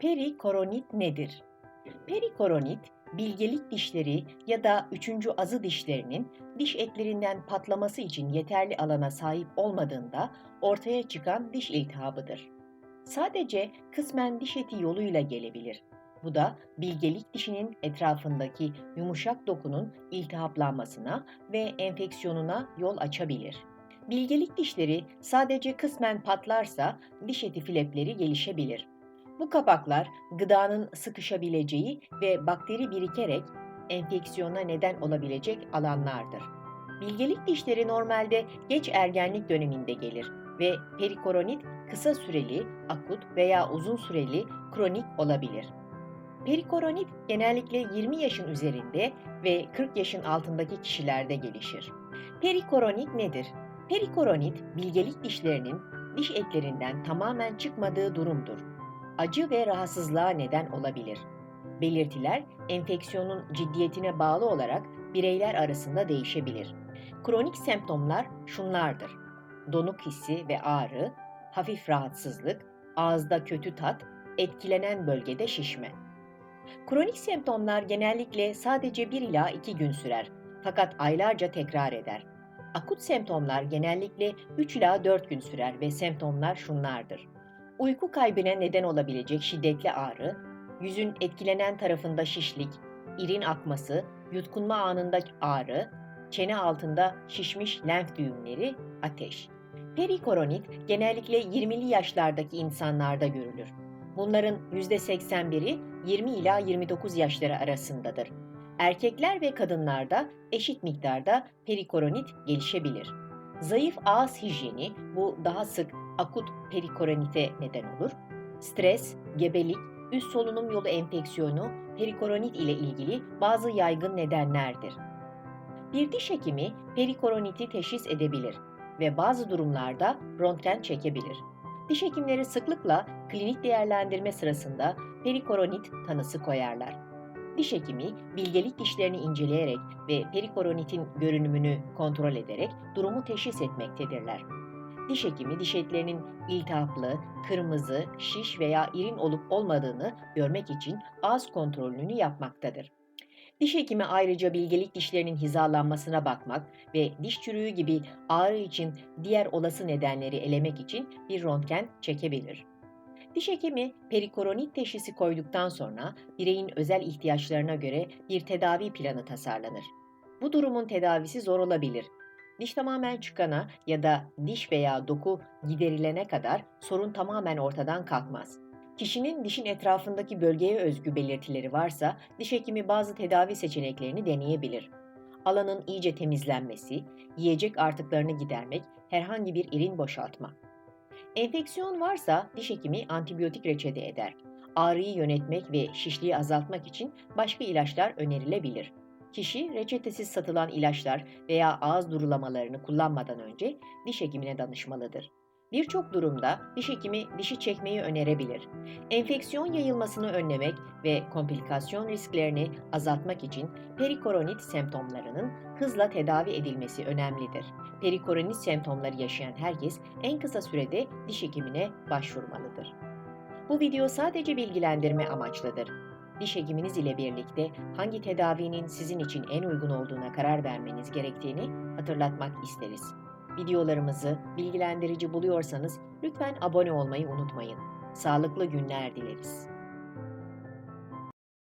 Perikoronit nedir? Perikoronit, bilgelik dişleri ya da üçüncü azı dişlerinin diş etlerinden patlaması için yeterli alana sahip olmadığında ortaya çıkan diş iltihabıdır. Sadece kısmen diş eti yoluyla gelebilir. Bu da bilgelik dişinin etrafındaki yumuşak dokunun iltihaplanmasına ve enfeksiyonuna yol açabilir. Bilgelik dişleri sadece kısmen patlarsa diş eti flepleri gelişebilir. Bu kapaklar gıdanın sıkışabileceği ve bakteri birikerek enfeksiyona neden olabilecek alanlardır. Bilgelik dişleri normalde geç ergenlik döneminde gelir ve perikoronit kısa süreli, akut veya uzun süreli kronik olabilir. Perikoronit genellikle 20 yaşın üzerinde ve 40 yaşın altındaki kişilerde gelişir. Perikoronit nedir? Perikoronit, bilgelik dişlerinin diş etlerinden tamamen çıkmadığı durumdur. Acı ve rahatsızlığa neden olabilir. Belirtiler, enfeksiyonun ciddiyetine bağlı olarak bireyler arasında değişebilir. Kronik semptomlar şunlardır. Donuk hissi ve ağrı, hafif rahatsızlık, ağızda kötü tat, etkilenen bölgede şişme. Kronik semptomlar genellikle sadece 1 ila 2 gün sürer fakat aylarca tekrar eder. Akut semptomlar genellikle 3 ila 4 gün sürer ve semptomlar şunlardır. Uyku kaybına neden olabilecek şiddetli ağrı, yüzün etkilenen tarafında şişlik, irin akması, yutkunma anında ağrı, çene altında şişmiş lenf düğümleri, ateş. Perikoronit genellikle 20'li yaşlardaki insanlarda görülür. Bunların %81'i 20 ila 29 yaşları arasındadır. Erkekler ve kadınlarda eşit miktarda perikoronit gelişebilir. Zayıf ağız hijyeni bu daha sık akut perikoronite neden olur. Stres, gebelik, üst solunum yolu enfeksiyonu perikoronit ile ilgili bazı yaygın nedenlerdir. Bir diş hekimi perikoroniti teşhis edebilir ve bazı durumlarda röntgen çekebilir. Diş hekimleri sıklıkla klinik değerlendirme sırasında perikoronit tanısı koyarlar. Diş hekimi bilgelik dişlerini inceleyerek ve perikoronitin görünümünü kontrol ederek durumu teşhis etmektedirler. Diş hekimi diş etlerinin iltihaplı, kırmızı, şiş veya irin olup olmadığını görmek için ağız kontrolünü yapmaktadır. Diş hekimi ayrıca bilgelik dişlerinin hizalanmasına bakmak ve diş çürüğü gibi ağrı için diğer olası nedenleri elemek için bir röntgen çekebilir. Diş hekimi perikoronit teşhisi koyduktan sonra bireyin özel ihtiyaçlarına göre bir tedavi planı tasarlanır. Bu durumun tedavisi zor olabilir. Diş tamamen çıkana ya da diş veya doku giderilene kadar sorun tamamen ortadan kalkmaz. Kişinin dişin etrafındaki bölgeye özgü belirtileri varsa diş hekimi bazı tedavi seçeneklerini deneyebilir. Alanın iyice temizlenmesi, yiyecek artıklarını gidermek, herhangi bir irin boşaltma. Enfeksiyon varsa diş hekimi antibiyotik reçete eder. Ağrıyı yönetmek ve şişliği azaltmak için başka ilaçlar önerilebilir. Kişi reçetesiz satılan ilaçlar veya ağız durulamalarını kullanmadan önce diş hekimine danışmalıdır. Birçok durumda diş hekimi dişi çekmeyi önerebilir. Enfeksiyon yayılmasını önlemek ve komplikasyon risklerini azaltmak için perikoronit semptomlarının hızla tedavi edilmesi önemlidir. Perikoronit semptomları yaşayan herkes en kısa sürede diş hekimine başvurmalıdır. Bu video sadece bilgilendirme amaçlıdır. Diş hekiminiz ile birlikte hangi tedavinin sizin için en uygun olduğuna karar vermeniz gerektiğini hatırlatmak isteriz. Videolarımızı bilgilendirici buluyorsanız lütfen abone olmayı unutmayın. Sağlıklı günler dileriz.